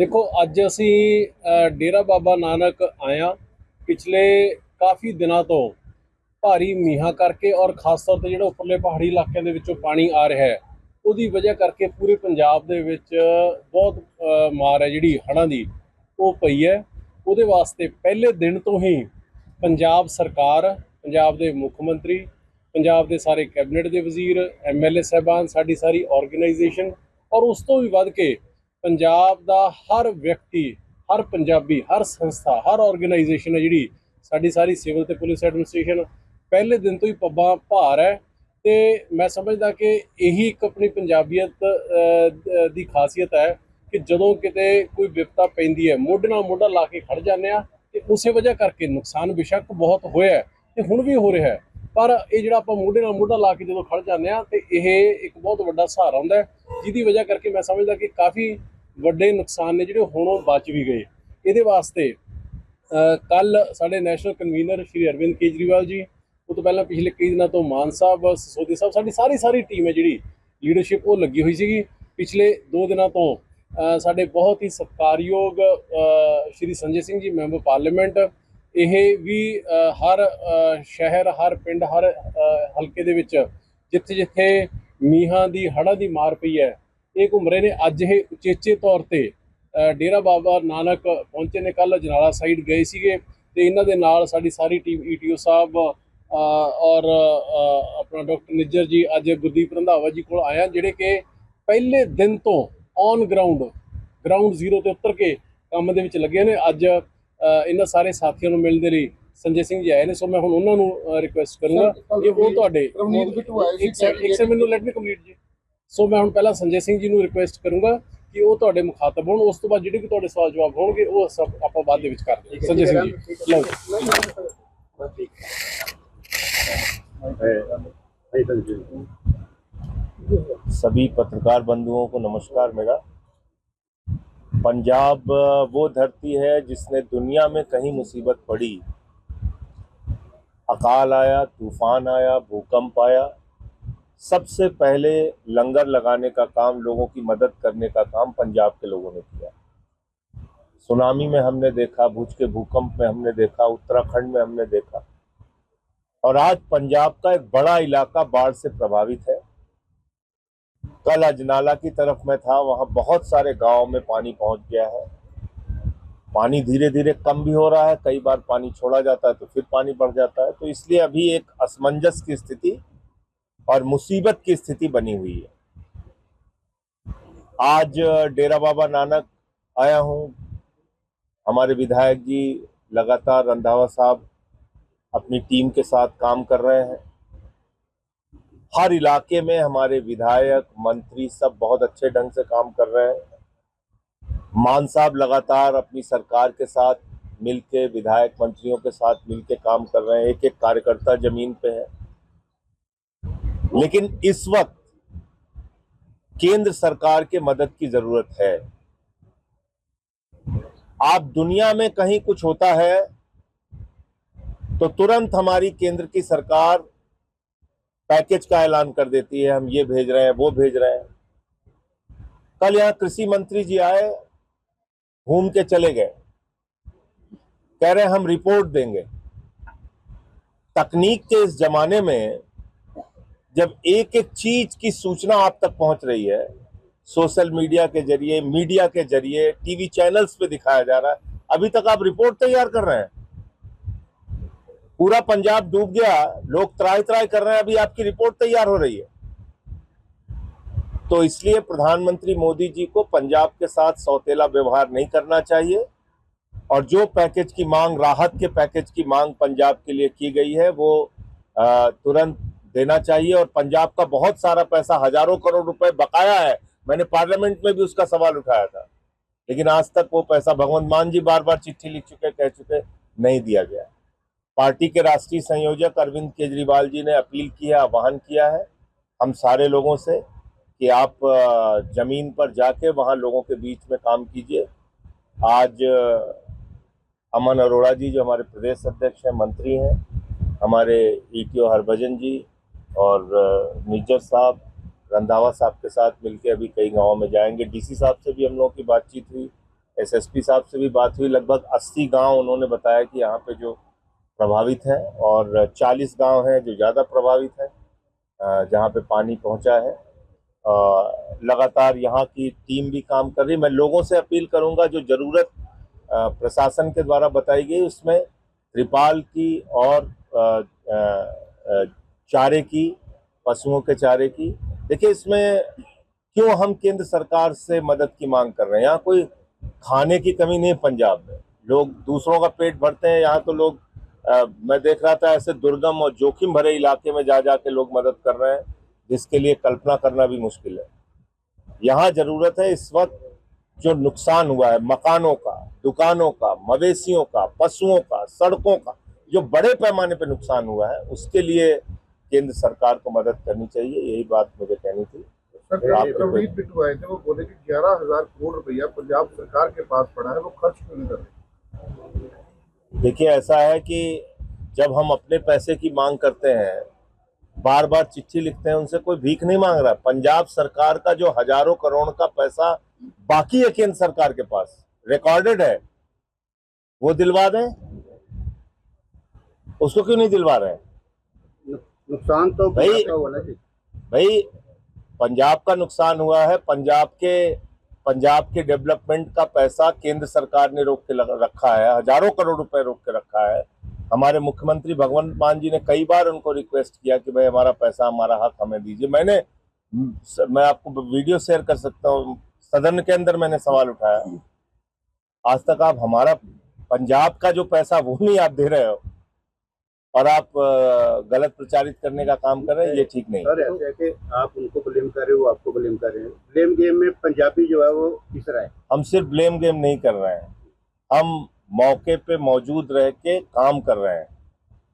ਦੇਖੋ, ਅੱਜ ਅਸੀਂ ਡੇਰਾ ਬਾਬਾ ਨਾਨਕ ਆਇਆ ਪਿਛਲੇ ਕਾਫੀ ਦਿਨਾਂ ਤੋਂ ਭਾਰੀ ਮੀਂਹਾਂ ਕਰਕੇ ਔਰ ਖਾਸ ਤੌਰ ਤੇ ਜਿਹੜਾ ਉੱਪਰਲੇ ਪਹਾੜੀ ਇਲਾਕਿਆਂ ਦੇ ਵਿੱਚੋਂ ਪਾਣੀ ਆ ਰਿਹਾ ਹੈ, ਉਹਦੀ ਵਜ੍ਹਾ ਕਰਕੇ ਪੂਰੇ ਪੰਜਾਬ ਦੇ ਵਿੱਚ ਬਹੁਤ ਮਾਰ ਹੈ ਜਿਹੜੀ ਹੜ੍ਹਾਂ ਦੀ, ਉਹ ਪਈ ਹੈ। ਉਹਦੇ ਵਾਸਤੇ ਪਹਿਲੇ ਦਿਨ ਤੋਂ ਹੀ ਪੰਜਾਬ ਸਰਕਾਰ, ਪੰਜਾਬ ਦੇ ਮੁੱਖ ਮੰਤਰੀ, ਪੰਜਾਬ ਦੇ ਸਾਰੇ ਕੈਬਨਿਟ ਦੇ ਵਜ਼ੀਰ ਐਮਐਲਏ ਸਾਹਿਬਾਨ, ਸਾਡੀ ਸਾਰੀ ਆਰਗੇਨਾਈਜੇਸ਼ਨ ਔਰ ਉਸ ਤੋਂ ਵੀ ਵੱਧ ਕੇ ਪੰਜਾਬ ਦਾ ਹਰ ਵਿਅਕਤੀ, ਹਰ ਪੰਜਾਬੀ, ਹਰ ਸੰਸਥਾ, ਹਰ ਆਰਗੇਨਾਈਜੇਸ਼ਨ ਹੈ ਜਿਹੜੀ ਸਾਡੀ ਸਾਰੀ ਸਿਵਲ ਤੇ ਪੁਲਿਸ ਐਡਮਿਨਿਸਟ੍ਰੇਸ਼ਨ ਪਹਿਲੇ ਦਿਨ ਤੋਂ ਹੀ ਪੱਬਾਂ ਭਾਰ ਹੈ ਤੇ ਮੈਂ ਸਮਝਦਾ ਕਿ ਇਹੀ ਇੱਕ ਆਪਣੀ ਪੰਜਾਬੀਅਤ ਦੀ ਖਾਸੀਅਤ ਹੈ ਕਿ ਜਦੋਂ ਕਿਤੇ ਕੋਈ ਵਿਪਤਾ ਪੈਂਦੀ ਹੈ, ਮੋਢੇ ਨਾਲ ਮੋਢਾ ਲਾ ਕੇ ਖੜ ਜਾਂਦੇ ਆ ਤੇ ਉਸੇ ਵਜ੍ਹਾ ਕਰਕੇ ਨੁਕਸਾਨ ਬੇਸ਼ੱਕ ਬਹੁਤ ਹੋਇਆ ਹੈ ਤੇ ਹੁਣ ਵੀ ਹੋ ਰਿਹਾ ਹੈ। ਪਰ ਇਹ ਜਿਹੜਾ ਆਪਾਂ ਮੋਢੇ ਨਾਲ ਮੋਢਾ ਲਾ ਕੇ ਜਦੋਂ ਖੜ ਜਾਂਦੇ ਆ ਤੇ ਇਹ ਇੱਕ ਬਹੁਤ ਵੱਡਾ ਸਹਾਰਾ ਹੁੰਦਾ ਜਿਹਦੀ ਵਜ੍ਹਾ ਕਰਕੇ ਮੈਂ ਸਮਝਦਾ ਕਿ ਕਾਫੀ ਵੱਡੇ ਨੁਕਸਾਨ ਨੇ ਜਿਹੜੇ ਹੁਣ ਉਹ ਬਚ ਵੀ ਗਏ। ਇਹਦੇ ਵਾਸਤੇ ਕੱਲ ਸਾਡੇ ਨੈਸ਼ਨਲ ਕਨਵੀਨਰ ਸ਼੍ਰੀ ਅਰਵਿੰਦ ਕੇਜਰੀਵਾਲ ਜੀ, ਉਹ ਤੋਂ ਪਹਿਲਾਂ ਪਿਛਲੇ ਕਈ ਦਿਨਾਂ ਤੋਂ ਮਾਨ ਸਾਹਿਬ ਸਸੋਦੀ ਸਾਹਿਬ, ਸਾਡੀ ਸਾਰੀ ਸਾਰੀ ਟੀਮ ਹੈ ਜਿਹੜੀ ਲੀਡਰਸ਼ਿਪ ਉਹ ਲੱਗੀ ਹੋਈ ਸੀਗੀ। ਪਿਛਲੇ 2 ਦਿਨਾਂ ਤੋਂ ਸਾਡੇ ਬਹੁਤ ਹੀ ਸਤਿਕਾਰਯੋਗ ਸ਼੍ਰੀ ਸੰਜੇ ਸਿੰਘ ਜੀ, ਮੈਂਬਰ ਪਾਰਲੀਮੈਂਟ ਇਹ ਵੀ ਹਰ ਸ਼ਹਿਰ, ਹਰ ਪਿੰਡ, ਹਰ ਹਲਕੇ ਦੇ ਵਿੱਚ ਜਿੱਥੇ ਜਿੱਥੇ ਮੀਹਾਂ ਦੀ, ਹੜ੍ਹਾਂ ਦੀ ਮਾਰ ਪਈ ਹੈ, ਇਹ ਘੁੰਮ ਰਹੇ ਨੇ। ਅੱਜ ਇਹ ਉਚੇਚੇ ਤੌਰ ਤੇ ਡੇਰਾ ਬਾਬਾ ਨਾਨਕ ਪਹੁੰਚੇ ਨੇ। ਕੱਲ ਜਨਾਲਾ ਸਾਈਡ ਗਏ ਸੀਗੇ ਤੇ ਇਹਨਾਂ ਦੇ ਨਾਲ ਸਾਡੀ ਸਾਰੀ ਟੀਮ ਈਟੀਓ ਸਾਹਿਬ ਔਰ ਆਪਣਾ ਡਾਕਟਰ ਨਿੱਜਰ ਜੀ, ਅੱਜ ਗੁਰਦੀਪ ਰੰਧਾਵਾ ਜੀ ਕੋਲ ਆਇਆ ਜਿਹੜੇ ਕਿ ਪਹਿਲੇ ਦਿਨ ਤੋਂ ਔਨ ਗਰਾਊਂਡ ਗਰਾਊਂਡ ਜ਼ੀਰੋ ਤੇ ਉਤਰ ਕੇ ਕੰਮ ਦੇ ਵਿੱਚ ਲੱਗੇ ਨੇ। ਅੱਜ ਇਹਨਾਂ ਸਾਰੇ ਸਾਥੀਆਂ ਨੂੰ ਮਿਲਣ ਦੇ ਲਈ ਸੰਜੇ ਸਿੰਘ ਜੀ ਆਏ ਨੇ ਸੋ ਮੈਂ ਹੁਣ ਉਹਨਾਂ ਨੂੰ ਰਿਕੁਐਸਟ ਕਰੂੰਗਾ Sir, ਕਿ ਉਹ ਤੁਹਾਡੇ ਰਵਨੀਤ ਬਿੱਟੂ ਆਏ ਸੀ ਇੱਕ ਸੈਕਿੰਡ ਇੱਕ ਸੈਕਿੰਡ ਮੈਨੂੰ ਲੈਟ ਮੀ ਕੰਪਲੀਟ ਜੀ ਸੋ ਮੈਂ ਹੁਣ ਪਹਿਲਾਂ ਸੰਜੇ ਸਿੰਘ ਜੀ ਨੂੰ ਰਿਕੁਐਸਟ ਕਰੂੰਗਾ ਕਿ ਉਹ ਤੁਹਾਡੇ ਮੁਖਾਤਬ ਹੋਣ ਉਸ ਤੋਂ ਬਾਅਦ ਜਿਹੜੇ ਵੀ ਤੁਹਾਡੇ ਸਵਾਲ ਜਵਾਬ ਹੋਣਗੇ ਉਹ ਸਭ ਆਪਾਂ ਬਾਅਦ ਦੇ ਵਿੱਚ ਕਰਦੇ ਹਾਂ ਸੰਜੇ ਸਿੰਘ ਜੀ ਲਓ ਜੀ सभी पत्रकार बंधुओं को नमस्कार मेरा पंजाब वो धरती है जिसने दुनिया में कहीं मुसीबत पड़ी। अकाल आया, तूफ़ान आया, भूकंप आया। सबसे पहले लंगर लगाने का काम, लोगों की मदद करने का काम पंजाब के लोगों ने किया। सुनामी में हमने देखा, भुज के भूकंप में हमने देखा, उत्तराखंड में हमने देखा। और आज पंजाब का एक बड़ा इलाका बाढ़ से प्रभावित है। कल अजनाला की तरफ़ मैं था, वहाँ बहुत सारे गाँव में पानी पहुँच गया है। पानी धीरे धीरे कम भी हो रहा है, कई बार पानी छोड़ा जाता है तो फिर पानी बढ़ जाता है। तो इसलिए अभी एक असमंजस की स्थिति और मुसीबत की स्थिति बनी हुई है। आज डेरा बाबा नानक आया हूँ। हमारे विधायक जी लगातार रंधावा साहब अपनी टीम के साथ काम कर रहे हैं। हर इलाके में हमारे विधायक, मंत्री सब बहुत अच्छे ढंग से काम कर रहे हैं। मान साहब लगातार अपनी सरकार के साथ मिलके, विधायक मंत्रियों के साथ मिलके काम कर रहे हैं। एक एक कार्यकर्ता ज़मीन पे है। लेकिन इस वक्त केंद्र सरकार के मदद की ज़रूरत है। आप दुनिया में कहीं कुछ होता है तो तुरंत हमारी केंद्र की सरकार पैकेज का ऐलान कर देती है, हम ये भेज रहे हैं, वो भेज रहे हैं। कल यहाँ कृषि मंत्री जी आए, घूम के चले गए। कह रहे हम रिपोर्ट देंगे। तकनीक के इस जमाने में जब एक एक चीज़ की सूचना आप तक पहुँच रही है, सोशल मीडिया के ज़रिए, मीडिया के ज़रिए, टीवी चैनल्स पे दिखाया जा रहा है, अभी तक आप रिपोर्ट तैयार कर रहे हैं। पूरा पंजाब डूब गया, लोग त्राई त्राई कर रहे हैं, अभी आपकी रिपोर्ट तैयार हो रही है। तो इसलिए प्रधानमंत्री मोदी जी को पंजाब के साथ सौतेला व्यवहार नहीं करना चाहिए, और जो पैकेज की मांग, राहत के पैकेज की मांग पंजाब के लिए की गई है, वो तुरंत देना चाहिए, और पंजाब का बहुत सारा पैसा, हज़ारों करोड़ रुपए बकाया है। मैंने पार्लियामेंट में भी उसका सवाल उठाया था। लेकिन आज तक वो पैसा भगवंत मान जी बार बार चिट्ठी लिख चुके, कह चुके, नहीं दिया गया। पार्टी के राष्ट्रीय संयोजक अरविंद केजरीवाल जी ने अपील की है, आह्वान किया है हम सारे लोगों से कि आप ज़मीन पर जाके वहाँ लोगों के बीच में काम कीजिए। आज अमन अरोड़ा जी जो हमारे प्रदेश अध्यक्ष हैं, मंत्री हैं, हमारे ई ईटीओ हरभजन जी और निज्जर साहब, रंधावा साहब के साथ मिलकर अभी कई गाँवों में जाएँगे। डीसी साहब से भी हम लोगों की बातचीत हुई एसएसपी साहब से भी बात हुई। लगभग 80 गाँव उन्होंने बताया कि यहाँ पे जो प्रभावित हैं और 40 गाँव हैं जो ज़्यादा प्रभावित हैं जहाँ पे पानी पहुँचा है। लगातार यहाँ की टीम भी काम कर रही मैं लोगों से अपील करूँगा, जो ज़रूरत प्रशासन के द्वारा बताई गई, उसमें त्रिपाल की और चारे की, पशुओं के चारे की। देखिए, इसमें क्यों हम केंद्र सरकार से मदद की मांग कर रहे हैं? यहाँ कोई खाने की कमी नहीं पंजाब में। लोग दूसरों का पेट भरते हैं, यहाँ तो लोग मैं देख रहा था ऐसे दुर्गम और जोखिम भरे इलाके में जा जाके लोग मदद कर रहे हैं जिसके लिए कल्पना करना भी मुश्किल है। यहाँ ज़रूरत है इस वक्त जो नुकसान हुआ है मकानों का दुकानों का मवेशियों का पशुओं का सड़कों का जो बड़े पैमाने पर नुकसान हुआ है उसके लिए केंद्र सरकार को मदद करनी चाहिए यही बात मुझे कहनी थी। आप- रवनीत बिट्टू आए थे वो बोले कि ग्यारह हज़ार करोड़ रुपया पंजाब सरकार के पास पड़ा है वो खर्च क्यों नहीं कर रहे? देखिए ऐसा है कि जब हम अपने पैसे की मांग करते हैं बार बार चिट्ठी लिखते हैं उनसे कोई भीख नहीं मांग रहा पंजाब सरकार का जो हज़ारों करोड़ का पैसा बाकी है केंद्र सरकार के पास रिकॉर्डेड है। वो दिलवा दें? उसको क्यों नहीं दिलवा रहे नुकसान तो भाई- भाई पंजाब का नुकसान हुआ है पंजाब के पंजाब के डेवलपमेंट का पैसा केंद्र सरकार ने रोक के रखा है, हज़ारों करोड़ रुपए रोक के रखा है। हमारे मुख्यमंत्री भगवंत मान जी ने कई बार उनको रिक्वेस्ट किया कि भाई हमारा पैसा, हमारा हक हमें दीजिए। मैंने मैं आपको वीडियो शेयर कर सकता हूँ। सदन के अंदर मैंने सवाल उठाया। आज तक आप हमारा, पंजाब का जो पैसा वो नहीं आप दे रहे हो। और आप गलत प्रचारित करने का काम कर रहे हैं ये ठीक नहीं सर ऐसे है कि आप उनको ब्लेम कर रहे हो आपको ब्लेम कर रहे हैं। ब्लेम गेम में पंजाबी जो है वो तीसरा है? हम सिर्फ़ ब्लेम गेम नहीं कर रहे हैं। हम मौके पे मौजूद रह के काम कर रहे हैं।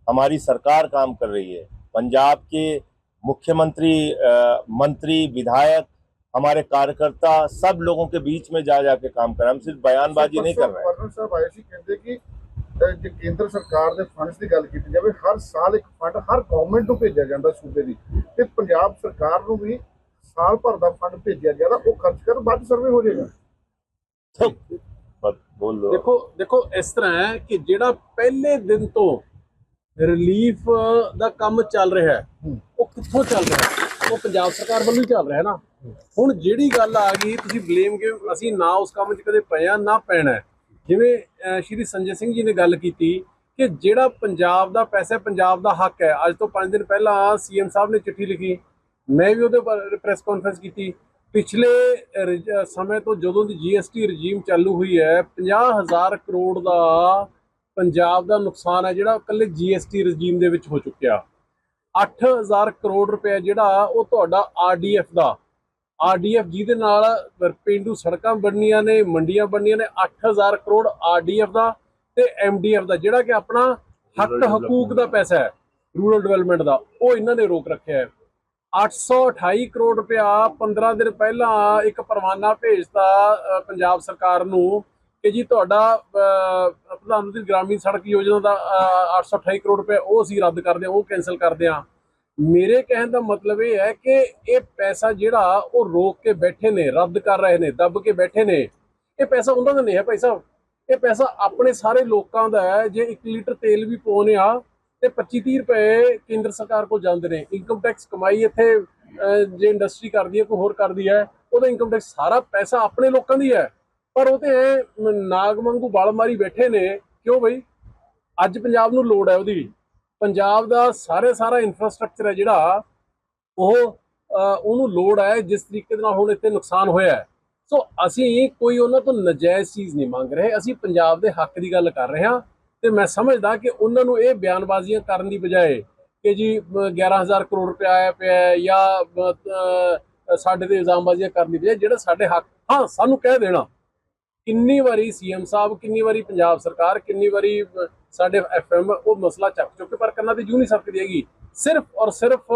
हमारी सरकार काम कर रही है। पंजाब के मुख्यमंत्री मंत्री विधायक हमारे कार्यकर्ता सब लोगों के बीच में जा जाके काम कर रहे हैं। हम सिर्फ़ बयानबाजी नहीं कर रहे हैं। ਜੇ ਕੇਂਦਰ ਸਰਕਾਰ ਦੇ ਫੰਡਸ ਦੀ ਗੱਲ ਕੀਤੀ ਜਾਵੇ ਹਰ ਸਾਲ ਇੱਕ ਫੰਡ ਹਰ ਗਵਰਨਮੈਂਟ ਨੂੰ ਭੇਜਿਆ ਜਾਂਦਾ ਸੂਬੇ ਦੀ। ਤੇ ਪੰਜਾਬ ਸਰਕਾਰ ਨੂੰ ਵੀ ਸਾਲ ਭਰ ਦਾ ਫੰਡ ਭੇਜਿਆ ਜਾਂਦਾ ਉਹ ਖਰਚ ਕਰ ਬਾਅਦ ਸਰਵੇ ਹੋ ਜਾਏਗਾ। ਦੇਖੋ ਦੇਖੋ ਇਸ ਤਰ੍ਹਾਂ ਹੈ ਕਿ ਜਿਹੜਾ ਪਹਿਲੇ ਦਿਨ ਤੋਂ ਰਿਲੀਫ ਦਾ ਕੰਮ ਚੱਲ ਰਿਹਾ ਹੈ ਉਹ ਕਿੱਥੋਂ ਚੱਲ ਰਿਹਾ ਹੈ? ਉਹ ਪੰਜਾਬ ਸਰਕਾਰ ਵੱਲੋਂ ਹੀ ਚੱਲ ਰਿਹਾ ਨਾ। ਹੁਣ ਜਿਹੜੀ ਗੱਲ ਆ ਗਈ ਤੁਸੀਂ ਬਲੇਮ ਕਿਉਂ ਅਸੀਂ ਨਾ ਉਸ ਕੰਮ 'ਚ ਕਦੇ ਪਏ ਪਿਆ ਨਾ ਪੈਣਾ ਜਿਵੇਂ ਸ਼੍ਰੀ ਸੰਜੇ ਸਿੰਘ ਜੀ ਨੇ ਗੱਲ ਕੀਤੀ ਕਿ ਜਿਹੜਾ ਪੰਜਾਬ ਦਾ ਪੈਸਾ ਪੰਜਾਬ ਦਾ ਹੱਕ ਹੈ। ਅੱਜ ਤੋਂ 5 ਦਿਨ ਪਹਿਲਾਂ ਸੀਐਮ ਸਾਹਿਬ ਨੇ ਚਿੱਠੀ ਲਿਖੀ। ਮੈਂ ਵੀ ਉਹਦੇ ਪਰ ਪ੍ਰੈਸ ਕਾਨਫਰੰਸ ਕੀਤੀ। ਪਿਛਲੇ ਰਜ- ਸਮੇਂ ਤੋਂ ਜਦੋਂ ਦੀ ਜੀਐਸਟੀ ਰਜੀਮ ਚਾਲੂ ਹੋਈ ਹੈ 50000 ਕਰੋੜ ਦਾ ਪੰਜਾਬ ਦਾ ਨੁਕਸਾਨ ਹੈ, ਜਿਹੜਾ ਇਕੱਲੇ ਜੀਐਸਟੀ ਰਜੀਮ ਦੇ ਵਿੱਚ ਹੋ ਚੁੱਕਿਆ। 8000 ਕਰੋੜ ਰੁਪਏ ਜਿਹੜਾ ਉਹ ਤੁਹਾਡਾ ਆਰਡੀਐਫ ਦਾ ਆਰਡੀਐਫ ਜਿਹਦੇ ਨਾਲ ਪਿੰਡੂ ਸੜਕਾਂ ਬਣਨੀਆਂ ਨੇ ਮੰਡੀਆਂ ਬਣਨੀਆਂ ਨੇ 8000 ਕਰੋੜ ਆਰਡੀਐਫ ਦਾ ਤੇ ਐਮਡੀਐਫ ਦਾ ਜਿਹੜਾ ਕਿ ਆਪਣਾ ਹੱਕ ਹਕੂਕ ਦਾ ਪੈਸਾ ਹੈ ਰੂਰਲ ਡਿਵੈਲਪਮੈਂਟ ਦਾ ਉਹ ਇਹਨਾਂ ਨੇ ਰੋਕ ਰੱਖਿਆ ਹੈ। 828 ਕਰੋੜ ਰੁਪਇਆ 15 ਦਿਨ ਪਹਿਲਾਂ ਇੱਕ ਪਰਵਾਨਾ ਭੇਜਤਾ ਪੰਜਾਬ ਸਰਕਾਰ ਨੂੰ ਕਿ ਜੀ ਤੁਹਾਡਾ ਪ੍ਰਧਾਨ ਮੰਤਰੀ ਗ੍ਰਾਮੀਣ ਸੜਕ ਯੋਜਨਾ ਦਾ ਅ, 828 ਕਰੋੜ ਰੁਪਏ ਉਹ ਅਸੀਂ ਰੱਦ ਕਰਦੇ ਹਾਂ ਉਹ ਕੈਨਸਲ ਕਰਦੇ ਹਾਂ ਮੇਰੇ ਕਹਿਣ ਦਾ ਮਤਲਬ ਇਹ ਹੈ ਕਿ ਇਹ ਪੈਸਾ ਜਿਹੜਾ ਉਹ ਰੋਕ ਕੇ ਬੈਠੇ ਨੇ, ਰੱਦ ਕਰ ਰਹੇ ਨੇ, ਦੱਬ ਕੇ ਬੈਠੇ ਨੇ, ਇਹ ਪੈਸਾ ਉਹਨਾਂ ਦਾ ਨਹੀਂ ਹੈ ਭਾਈ ਸਾਹਿਬ। ਇਹ ਪੈਸਾ ਆਪਣੇ ਸਾਰੇ ਲੋਕਾਂ ਦਾ ਹੈ। ਜੇ 1 ਲੀਟਰ ਤੇਲ ਵੀ ਪਾਉਨੇ ਆ ਤੇ 25 30 ਰੁਪਏ ਕੇਂਦਰ ਸਰਕਾਰ ਕੋਲ ਜਾਂਦੇ ਨੇ। ਇਨਕਮ ਟੈਕਸ ਕਮਾਈ ਇੱਥੇ ਜੇ ਇੰਡਸਟਰੀ ਕਰਦੀ ਹੈ, ਕੋਈ ਹੋਰ ਕਰਦੀ ਹੈ, ਉਹਦਾ ਇਨਕਮ ਟੈਕਸ ਸਾਰਾ ਪੈਸਾ ਆਪਣੇ ਲੋਕਾਂ ਦੀ ਹੈ। ਪਰ ਉਹ ਤੇ ਨਾਗ ਵਾਂਗੂ ਬਲ ਮਾਰੀ ਬੈਠੇ ਨੇ। ਕਿਉਂ ਬਈ? ਅੱਜ ਪੰਜਾਬ ਨੂੰ ਲੋੜ ਹੈ ਉਹਦੀ। ਪੰਜਾਬ ਦਾ ਸਾਰੇ ਸਾਰਾ ਇਨਫਰਾਸਟ੍ਰਕਚਰ ਹੈ ਜਿਹੜਾ ਉਹ ਉਹਨੂੰ ਲੋੜ ਹੈ ਜਿਸ ਤਰੀਕੇ ਦੇ ਨਾਲ ਹੁਣ ਇੱਥੇ ਨੁਕਸਾਨ ਹੋਇਆ ਹੈ। ਸੋ ਅਸੀਂ ਕੋਈ ਉਹਨਾਂ ਤੋਂ ਨਜਾਇਜ਼ ਚੀਜ਼ ਨਹੀਂ ਮੰਗ ਰਹੇ ਅਸੀਂ ਪੰਜਾਬ ਦੇ ਹੱਕ ਦੀ ਗੱਲ ਕਰ ਰਹੇ ਹਾਂ ਤੇ ਮੈਂ ਸਮਝਦਾ ਕਿ ਉਹਨਾਂ ਨੂੰ ਇਹ ਬਿਆਨਬਾਜ਼ੀਆਂ ਕਰਨ ਦੀ ਬਜਾਏ ਕਿ ਜੀ ਅਹ, 11000 ਕਰੋੜ ਰੁਪਏ ਆਇਆ ਪਿਆ ਜਾਂ ਸਾਡੇ ਤੇ ਇਲਜ਼ਾਮਬਾਜ਼ੀਆਂ ਕਰਨ ਦੀ ਬਜਾਏ ਜਿਹੜਾ ਸਾਡੇ ਹੱਕ ਹਾਂ ਸਾਨੂੰ ਕਹਿ ਦੇਣਾ। ਕਿੰਨੀ ਵਾਰੀ ਸੀਐਮ ਸਾਹਿਬ ਕਿੰਨੀ ਵਾਰੀ ਪੰਜਾਬ ਸਰਕਾਰ ਕਿੰਨੀ ਵਾਰੀ ਸਾਡੇ ਐਫਐਮ ਉਹ ਮਸਲਾ ਚੱਕ ਚੁੱਕ ਪਰ ਕੰਨਾਂ ਤੇ ਜੂ ਨਹੀਂ ਸਕਦੀ ਹੈਗੀ। ਸਿਰਫ ਔਰ ਸਿਰਫ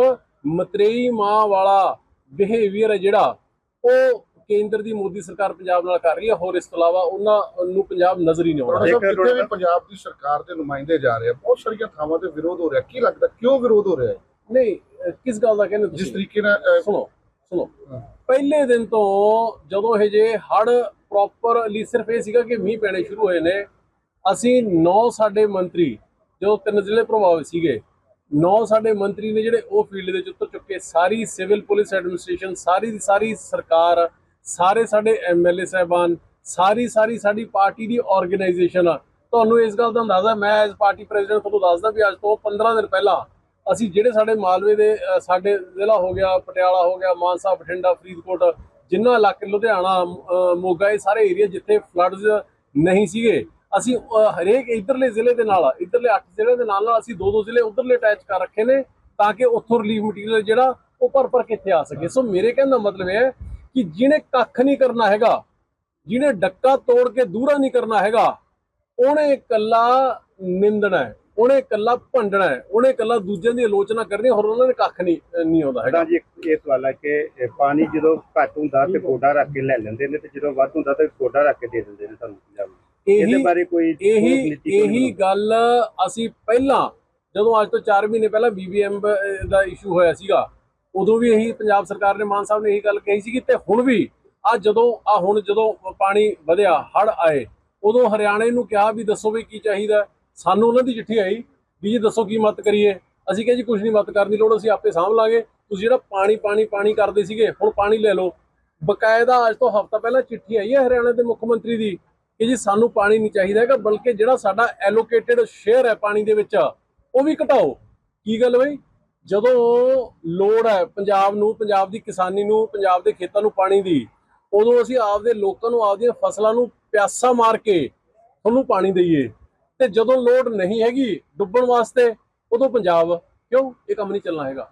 ਮਤਰੇਈ ਮਾਂ ਵਾਲਾ ਬਿਹੇਵੀਅਰ ਹੈ ਜਿਹੜਾ ਉਹ ਕੇਂਦਰ ਦੀ ਮੋਦੀ ਸਰਕਾਰ ਪੰਜਾਬ ਨਾਲ ਕਰ ਰਹੀ ਹੈ। ਹੋਰ ਇਸ ਤੋਂ ਇਲਾਵਾ ਉਹਨਾਂ ਨੂੰ ਪੰਜਾਬ ਨਜ਼ਰ ਹੀ ਨਹੀਂ ਆਉਂਦਾ ਜਿੱਥੇ ਵੀ ਪੰਜਾਬ ਦੀ ਸਰਕਾਰ ਦੇ ਨੁਮਾਇੰਦੇ ਜਾ ਰਹੇ ਆ ਬਹੁਤ ਸਾਰੀਆਂ ਥਾਵਾਂ ਤੇ ਵਿਰੋਧ ਹੋ ਰਿਹਾ। ਕੀ ਲੱਗਦਾ ਕਿਉਂ ਵਿਰੋਧ ਹੋ ਰਿਹਾ ਹੈ? ਨਹੀਂ ਕਿਸ ਗੱਲ ਦਾ ਕਹਿੰਦੇ ਜਿਸ ਤਰੀਕੇ ਨਾਲ ਸੁਣੋ ਸੁਣੋ। ਪਹਿਲੇ ਦਿਨ ਤੋਂ ਜਦੋਂ ਇਹ ਜੇ ਹੜ ਪ੍ਰੋਪਰਲੀ ਸਿਰਫ ਇਹ ਸੀਗਾ ਕਿ ਮੀਂਹ ਪੈਣੇ ਸ਼ੁਰੂ ਹੋਏ ਨੇ ਅਸੀਂ 9 ਸਾਡੇ ਮੰਤਰੀ, ਜੋ ਤਿੰਨ ਜ਼ਿਲ੍ਹੇ ਪ੍ਰਭਾਵਿਤ ਸੀਗੇ 9 ਸਾਡੇ ਮੰਤਰੀ ਨੇ ਜਿਹੜੇ ਉਹ ਫੀਲਡ ਦੇ ਵਿੱਚ ਉਤਰ ਚੁੱਕੇ, ਸਾਰੀ ਸਿਵਲ ਪੁਲਿਸ ਐਡਮਿਨਿਸਟ੍ਰੇਸ਼ਨ, ਸਾਰੀ ਦੀ ਸਾਰੀ ਸਰਕਾਰ, ਸਾਰੇ ਸਾਡੇ ਐਮਐਲਏ ਸਾਹਿਬਾਨ, ਸਾਰੀ ਸਾਰੀ ਸਾਡੀ ਪਾਰਟੀ ਦੀ ਆਰਗੇਨਾਈਜੇਸ਼ਨ ਤੁਹਾਨੂੰ ਇਸ ਗੱਲ ਦਾ ਅੰਦਾਜ਼ਾ, ਮੈਂ ਐਜ਼ ਪਾਰਟੀ ਪ੍ਰੈਜ਼ੀਡੈਂਟ ਤੁਹਾਨੂੰ ਦੱਸਦਾ ਵੀ ਅੱਜ ਤੋਂ 15 ਦਿਨ ਪਹਿਲਾਂ ਅਸੀਂ ਜਿਹੜੇ ਸਾਡੇ ਮਾਲਵੇ ਦੇ ਸਾਡੇ ਜ਼ਿਲ੍ਹਾ ਹੋ ਗਿਆ, ਪਟਿਆਲਾ ਹੋ ਗਿਆ, ਮਾਨਸਾ, ਬਠਿੰਡਾ, ਫਰੀਦਕੋਟ, ਜਿੰਨਾ ਇਲਾਕੇ ਲੁਧਿਆਣਾ ਮੋਗਾ, ਇਹ ਸਾਰੇ ਏਰੀਆ ਜਿੱਥੇ ਫਲੱਡਸ ਨਹੀਂ ਸੀਗੇ ਅਸੀਂ ਹਰੇਕ ਇਧਰਲੇ ਜ਼ਿਲ੍ਹੇ ਦੇ ਨਾਲ ਇਧਰਲੇ 8 ਜ਼ਿਲ੍ਹੇ ਦੇ ਨਾਲ ਨਾਲ ਅਸੀਂ ਦੋ ਦੋ ਜ਼ਿਲ੍ਹੇ ਉਧਰਲੇ ਅਟੈਚ ਕਰ ਰੱਖੇ ਨੇ ਤਾਂ ਕਿ ਉੱਥੋਂ ਰਿਲੀਫ ਮਟੀਰੀਅਲ ਜਿਹੜਾ ਉਹ ਭਰ ਭਰ ਕੇ ਆ ਸਕੇ। ਸੋ ਮੇਰੇ ਕਹਿਣ ਦਾ ਮਤਲਬ ਇਹ ਹੈ ਕਿ ਜਿਹਨੇ ਕੱਖ ਨਹੀਂ ਕਰਨਾ ਹੈਗਾ, ਜਿਹਨੇ ਡੱਕਾ ਤੋੜ ਕੇ ਦੂਰਾ ਨਹੀਂ ਕਰਨਾ ਹੈਗਾ, ਉਹਨੇ ਇਕੱਲਾ ਨਿੰਦਣਾ ਹੈ, ਉਹਨੇ ਇਕੱਲਾ ਭੰਡਣਾ ਹੈ, ਉਹਨੇ ਇਕੱਲਾ ਦੂਜਿਆਂ ਦੀ ਆਲੋਚਨਾ ਕਰਨੀ ਹੋਰ ਉਹਨਾਂ ਨੇ ਕੱਖ ਨਹੀਂ ਨਹੀਂ ਆਉਂਦਾ ਹੈਗਾ। ਜੀ ਇਹ ਸਵਾਲ ਹੈ ਕਿ ਪਾਣੀ ਜਦੋਂ ਘੱਟ ਹੁੰਦਾ ਤੇ ਗੋਡਾ ਰੱਖ ਕੇ ਲੈ ਲੈਂਦੇ ਨੇ ਤੇ ਜਦੋਂ ਵੱਧ ਹੁੰਦਾ ਤੇ ਗੋਡਾ ਰੱਖ ਕੇ ਦੇ ਦਿੰਦੇ ਨੇ ਸਾਨੂੰ ਪੰਜਾਬ ਇਹਦੇ ਇਹੀ ਬਾਰੇ ਕੋਈ ਇਹੀ ਇਹੀ ਗੱਲ ਅਸੀਂ ਪਹਿਲਾਂ ਜਦੋਂ ਅੱਜ ਤੋਂ 4 ਮਹੀਨੇ ਪਹਿਲਾਂ ਬੀਬੀਐਮ ਦਾ ਇਸ਼ੂ ਹੋਇਆ ਸੀਗਾ ਉਦੋਂ ਵੀ ਇਹੀ ਪੰਜਾਬ ਸਰਕਾਰ ਨੇ ਮਾਨ ਸਾਹਿਬ ਨੇ ਇਹੀ ਗੱਲ ਕਹੀ ਸੀਗੀ ਤੇ ਹੁਣ ਵੀ ਆ ਜਦੋਂ ਆ ਹੁਣ ਜਦੋਂ ਪਾਣੀ ਵਧਿਆ ਹੜ ਆਏ ਉਦੋਂ ਹਰਿਆਣੇ ਨੂੰ ਕਿਹਾ ਵੀ ਦੱਸੋ ਵੀ ਕੀ ਚਾਹੀਦਾ ਸਾਨੂੰ ਉਹਨਾਂ ਦੀ ਚਿੱਠੀ ਆਈ ਵੀ ਜੀ ਦੱਸੋ ਕੀ ਮਤ ਕਰੀਏ। ਅਸੀਂ ਕਿਹਾ ਜੀ ਕੁਝ ਨਹੀਂ ਮਤ ਕਰਨ ਦੀ ਲੋੜ ਅਸੀਂ ਆਪੇ ਸਾਂਭ ਲਾਂਗੇ। ਤੁਸੀਂ ਜਿਹੜਾ ਪਾਣੀ ਪਾਣੀ ਪਾਣੀ ਕਰਦੇ ਸੀਗੇ ਹੁਣ ਪਾਣੀ ਲੈ ਲਓ। ਬਕਾਇਦਾ ਅੱਜ ਤੋਂ ਹਫ਼ਤਾ ਪਹਿਲਾਂ ਚਿੱਠੀ ਆਈ ਹੈ ਹਰਿਆਣਾ ਦੇ ਮੁੱਖ ਮੰਤਰੀ ਦੀ ਕਿ ਜੀ ਸਾਨੂੰ ਪਾਣੀ ਨਹੀਂ ਚਾਹੀਦਾ ਹੈਗਾ, ਬਲਕਿ ਜਿਹੜਾ ਸਾਡਾ ਐਲੋਕੇਟਿਡ ਸ਼ੇਅਰ ਹੈ ਪਾਣੀ ਦੇ ਵਿੱਚ, ਉਹ ਵੀ ਘਟਾਓ। ਕੀ ਗੱਲ ਬਈ? ਜਦੋਂ ਲੋੜ ਹੈ ਪੰਜਾਬ ਨੂੰ, ਪੰਜਾਬ ਦੀ ਕਿਸਾਨੀ ਨੂੰ, ਪੰਜਾਬ ਦੇ ਖੇਤਾਂ ਨੂੰ ਪਾਣੀ ਦੀ, ਉਦੋਂ ਅਸੀਂ ਆਪਦੇ ਲੋਕਾਂ ਨੂੰ, ਆਪਦੀਆਂ ਫਸਲਾਂ ਨੂੰ ਪਿਆਸਾ ਮਾਰ ਕੇ ਤੁਹਾਨੂੰ ਪਾਣੀ ਦਈਏ। ਤੇ ਜਦੋਂ ਲੋੜ ਨਹੀਂ ਹੈਗੀ ਡੁੱਬਣ ਵਾਸਤੇ, ਉਦੋਂ ਪੰਜਾਬ ਕਿਉਂ ਇਹ ਕੰਮ ਨਹੀਂ ਚੱਲਣਾ ਹੈਗਾ?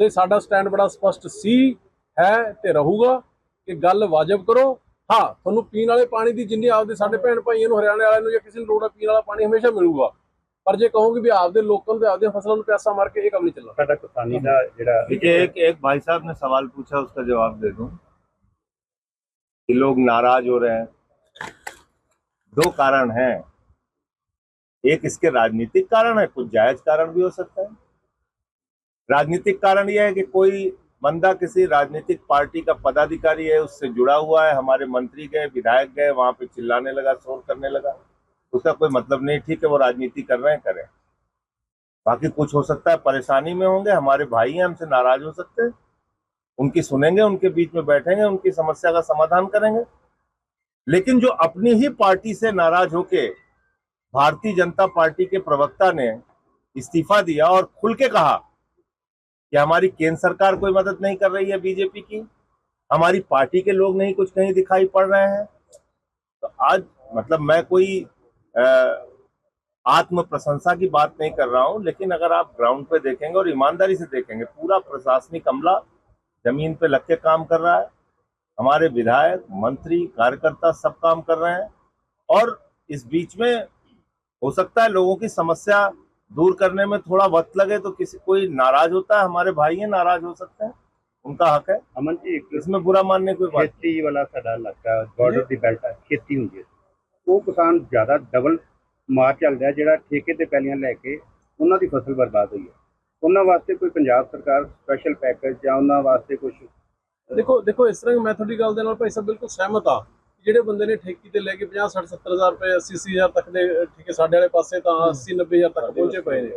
ਤੇ ਸਾਡਾ ਸਟੈਂਡ ਬੜਾ ਸਪਸ਼ਟ ਸੀ, ਹੈ ਤੇ ਰਹੂਗਾ ਕਿ ਗੱਲ ਵਾਜਬ ਕਰੋ। ਹਾਂ ਤੁਹਾਨੂੰ ਪੀਣ ਵਾਲੇ ਪਾਣੀ ਦੀ ਜਿੰਨੀ ਆਪਦੇ ਸਾਡੇ ਭੈਣ ਭਾਈਆਂ ਨੂੰ ਹਰਿਆਣੇ ਵਾਲਿਆਂ ਨੂੰ ਜਾਂ ਕਿਸੇ ਨੂੰ ਲੋੜ ਹੈ ਪੀਣ ਵਾਲਾ ਪਾਣੀ ਹਮੇਸ਼ਾ ਮਿਲੂਗਾ ਪਰ ਜੇ ਕਹੋਗੇ ਵੀ ਆਪਦੇ ਲੋਕਾਂ ਨੂੰ ਤੇ ਆਪਦੀਆਂ ਫਸਲਾਂ ਨੂੰ ਪਿਆਸਾ ਮਾਰ ਕੇ ਇਹ ਕੰਮ ਨਹੀਂ ਚੱਲਣਾ ਸਾਡਾ ਕਿਸਾਨੀ ਦਾ ਜਿਹੜਾ देखिए एक एक भाई साहब ने सवाल पूछा उसका जवाब दे दूं कि लोग नाराज हो रहे हैं दो कारण हैं एक इसके राजनीतिक कारण है कुछ जायज कारण भी हो सकता है राजनीतिक कारण यह है कि कोई बंदा किसी राजनीतिक पार्टी का पदाधिकारी है, उससे जुड़ा हुआ है, हमारे मंत्री गए, विधायक गए, वहाँ पे चिल्लाने लगा, शोर करने लगा। उसका कोई मतलब नहीं, ठीक है, वो राजनीति कर रहे हैं, करें। बाकी कुछ हो सकता है, परेशानी में होंगे, हमारे भाई हैं, हमसे नाराज़ हो सकते हैं। उनकी सुनेंगे, उनके बीच में बैठेंगे, उनकी समस्या का समाधान करेंगे। लेकिन जो अपनी ही पार्टी से नाराज़ होके भारतीय जनता पार्टी के प्रवक्ता ने इस्तीफा दिया और खुल के कहा कि हमारी केंद्र सरकार कोई मदद नहीं कर रही है बीजेपी की? हमारी पार्टी के लोग नहीं, कुछ कहीं दिखाई पड़ रहे हैं। तो आज मतलब मैं कोई आत्म प्रशंसा की बात नहीं कर रहा हूँ, लेकिन अगर आप ग्राउंड पे देखेंगे और ईमानदारी से देखेंगे, पूरा प्रशासनिक अमला ज़मीन पे लग के काम कर रहा है। हमारे विधायक, मंत्री, कार्यकर्ता सब काम कर रहे हैं। और इस बीच में हो सकता है लोगों की समस्या दूर करने में थोड़ा वक्त लगे तो किसी कोई नाराज होता है हमारे भाई हैं नाराज हो सकते हैं उनका हक है ਅਮਨ ਜੀ ਇੱਕ इसमें बुरा मानने की कोई बात ਖੇਤੀ ਵਾਲਾ ਸਾਡਾ ਇਲਾਕਾ ਬਾਰਡਰ ਦੀ ਬੈਲਟ ਹੈ ਖੇਤੀ ਹੁੰਦੀ ਹੈ ਉਹ ਕਿਸਾਨ ਜ਼ਿਆਦਾ ਡਬਲ ਮਾਰ ਚੱਲਦਾ ਹੈ ਜਿਹੜਾ ਠੇਕੇ ਤੇ ਪੈਲੀਆਂ ਲੈ ਕੇ ਉਹਨਾਂ ਦੀ ਫਸਲ ਬਰਬਾਦ ਹੋਈ ਹੈ ਉਹਨਾਂ ਵਾਸਤੇ ਕੋਈ ਪੰਜਾਬ ਸਰਕਾਰ ਸਪੈਸ਼ਲ ਪੈਕੇਜ ਜਾਂ ਉਹਨਾਂ ਵਾਸਤੇ ਕੁਝ ਦੇਖੋ ਦੇਖੋ ਇਸ ਤਰ੍ਹਾਂ ਮੈਂ ਤੁਹਾਡੀ ਗੱਲ ਦੇ ਨਾਲ ਭਾਈ ਸਾਹਿਬ ਬਿਲਕੁਲ ਸਹਿਮਤ ਆ ਜਿਹੜੇ ਬੰਦੇ ਨੇ ਠੇਕੀ ਤੇ ਲੈ ਕੇ 50 60 70000 ਰੁਪਏ 80 80000 ਤੱਕ ਦੇ ਠੇਕੇ ਸਾਡੇ ਵਾਲੇ ਪਾਸੇ ਤਾਂ 80 90000 ਤੱਕ ਪਹੁੰਚੇ ਪਏ ਨੇ।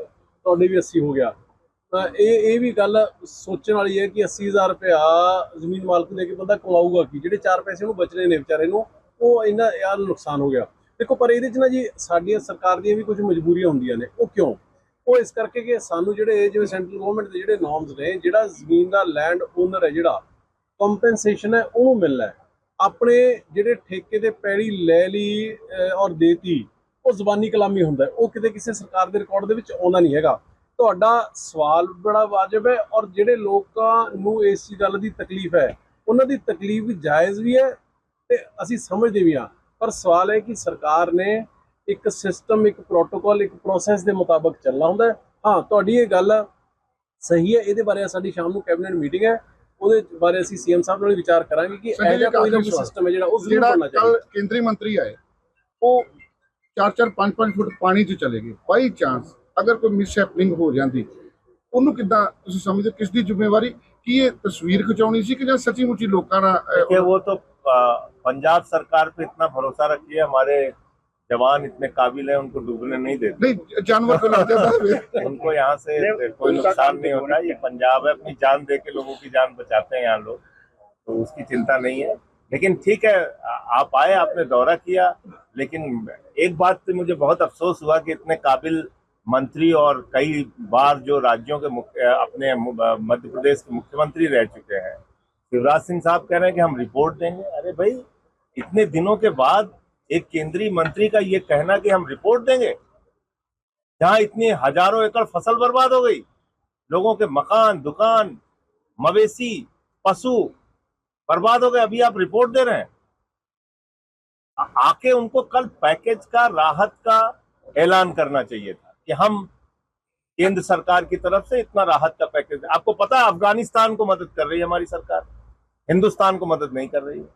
ਤੁਹਾਡੇ ਵੀ 80 ਹੋ ਗਿਆ। ਤਾਂ ਇਹ ਇਹ ਵੀ ਗੱਲ ਸੋਚਣ ਵਾਲੀ ਹੈ ਕਿ 80000 ਰੁਪਇਆ ਜ਼ਮੀਨ ਮਾਲਕ ਦੇ ਕੇ ਬੰਦਾ ਕਮਾਊਗਾ ਕੀ? ਜਿਹੜੇ 4 ਪੈਸੇ ਉਹਨੂੰ ਬਚਣੇ ਨੇ ਵਿਚਾਰੇ ਨੂੰ ਉਹ ਇਹਨਾਂ ਯਾਰ ਨੁਕਸਾਨ ਹੋ ਗਿਆ। ਦੇਖੋ ਪਰ ਇਹਦੇ 'ਚ ਨਾ ਜੀ ਸਾਡੀਆਂ ਸਰਕਾਰ ਦੀਆਂ ਵੀ ਕੁਝ ਮਜਬੂਰੀਆਂ ਹੁੰਦੀਆਂ ਨੇ। ਉਹ ਕਿਉਂ? ਉਹ ਇਸ ਕਰਕੇ ਕਿ ਸਾਨੂੰ ਜਿਹੜੇ ਜਿਵੇਂ ਸੈਂਟਰਲ ਗਵਰਨਮੈਂਟ ਦੇ ਜਿਹੜੇ ਨਾਰਮਸ ਨੇ ਜਿਹੜਾ ਜ਼ਮੀਨ ਦਾ ਲੈਂਡ ਓਨਰ ਹੈ ਜਿਹੜਾ ਕੰਪਨਸੇਸ਼ਨ ਹੈ ਉਹਨੂੰ ਮਿਲਣਾ ਹੈ। ਆਪਣੇ ਜਿਹੜੇ ਠੇਕੇ ਦੇ ਪੈੜੀ ਲੈ ਲਈ ਔਰ ਦੇਤੀ, ਉਹ ਜ਼ਬਾਨੀ ਕਲਾਮੀ ਹੁੰਦਾ ਉਹ ਕਿਤੇ ਕਿਸੇ ਸਰਕਾਰ ਦੇ ਰਿਕਾਰਡ ਦੇ ਵਿੱਚ ਆਉਂਦਾ ਨਹੀਂ ਹੈਗਾ। ਤੁਹਾਡਾ ਸਵਾਲ ਬੜਾ ਵਾਜਬ ਹੈ ਔਰ ਜਿਹੜੇ ਲੋਕਾਂ ਨੂੰ ਇਸ ਗੱਲ ਦੀ ਤਕਲੀਫ ਹੈ, ਉਹਨਾਂ ਦੀ ਤਕਲੀਫ ਵੀ ਜਾਇਜ਼ ਵੀ ਹੈ ਤੇ ਅਸੀਂ ਸਮਝਦੇ ਵੀ ਹਾਂ। ਪਰ ਸਵਾਲ ਹੈ ਕਿ ਸਰਕਾਰ ਨੇ ਇੱਕ ਸਿਸਟਮ ਇੱਕ ਪ੍ਰੋਟੋਕਾਲ ਇੱਕ ਪ੍ਰੋਸੈਸ ਦੇ ਮੁਤਾਬਕ ਚੱਲਣਾ ਹੁੰਦਾ ਹਾਂ। ਤੁਹਾਡੀ ਇਹ ਗੱਲ ਸਹੀ ਹੈ। ਇਹਦੇ ਬਾਰੇ ਸਾਡੀ ਸ਼ਾਮ ਨੂੰ ਕੈਬਨਿਟ ਮੀਟਿੰਗ ਹੈ। ਉਹਦੇ ਬਾਰੇ ਅਸੀਂ ਸੀਐਮ ਸਾਹਿਬ ਨਾਲ ਵੀ ਵਿਚਾਰ ਕਰਾਂਗੇ ਕਿ ਸੰਜੇ ਇਹ ਜਿਹਾ ਜੀ, ਕੋਈ ਨਾ ਆਖਰੀ ਕੋਈ ਸਵਾਲ। ਸਿਸਟਮ ਹੈ ਜਿਹੜਾ ਉਹ ਜ਼ਰੂਰ ਜਿਹੜਾ ਬਣਨਾ ਚਾਹੀਦਾ ਕੱਲ ਕੇਂਦਰੀ ਮੰਤਰੀ ਆਏ ਉਹ 4-4 5-5 ਫੁੱਟ ਪਾਣੀ 'ਚ ਚਲੇ ਗਏ ਬਾਈ ਚਾਂਸ ਅਗਰ ਕੋਈ ਮਿਸ ਹੈਪਨਿੰਗ ਹੋ ਜਾਂਦੀ ਉਹਨੂੰ ਕਿੱਦਾਂ ਤੁਸੀਂ ਸਮਝਦੇ ਹੋ, ਕਿਸ ਦੀ ਜ਼ਿੰਮੇਵਾਰੀ ਕੀ ਇਹ ਤਸਵੀਰ ਖਿਚਾਉਣੀ ਸੀ ਕਿ ਜਾਂ ਸੱਚੀ ਮੁੱਚੀ ਲੋਕਾਂ ਦਾ ਅਹ, देखिए वो तो आ, पंजाब सरकार पे इतना भरोसा रखिए हमारे जवान इतने काबिल है उनको डूबने नहीं देते। नहीं जानवर को उनको यहाँ से कोई नुकसान नहीं तो होता ये पंजाब है अपनी जान दे के लोगों की जान बचाते हैं यहाँ लोग तो उसकी चिंता नहीं है। लेकिन ठीक है आप आए आपने दौरा किया लेकिन एक बात से मुझे बहुत अफसोस हुआ कि इतने काबिल मंत्री और कई बार जो राज्यों के मुख्य अपने मध्य प्रदेश के मुख्यमंत्री रह चुके हैं। शिवराज सिंह साहब कह रहे हैं कि हम रिपोर्ट देंगे। अरे भाई इतने दिनों के बाद एक केंद्रीय मंत्री का ये कहना कि हम रिपोर्ट देंगे, जहाँ इतनी हज़ारों एकड़ फ़सल बर्बाद हो गई। लोगों के मकान, दुकान, मवेशी, पशु बर्बाद हो गए, अभी आप रिपोर्ट दे रहे हैं। आके उनको कल पैकेज का, राहत का ऐलान करना चाहिए था कि हम केंद्र सरकार की तरफ़ से इतना राहत का पैकेज, आपको पता है, अफ़गानिस्तान को मदद कर रही है हमारी सरकार, हिंदुस्तान को मदद नहीं कर रही है।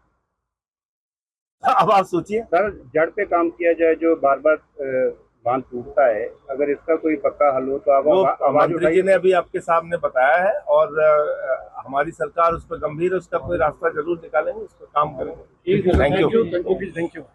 अब आप सोचिए। सर जड़ पे काम किया जाए जो बार बार बाँध टूटता है अगर इसका कोई पक्का हल हो तो आप वो मंत्री जी ने अभी आपके सामने बताया है और हमारी सरकार उस पर गंभीर है उसका कोई रास्ता ज़रूर निकालेंगे उस पर काम करेंगे. Thank you thank you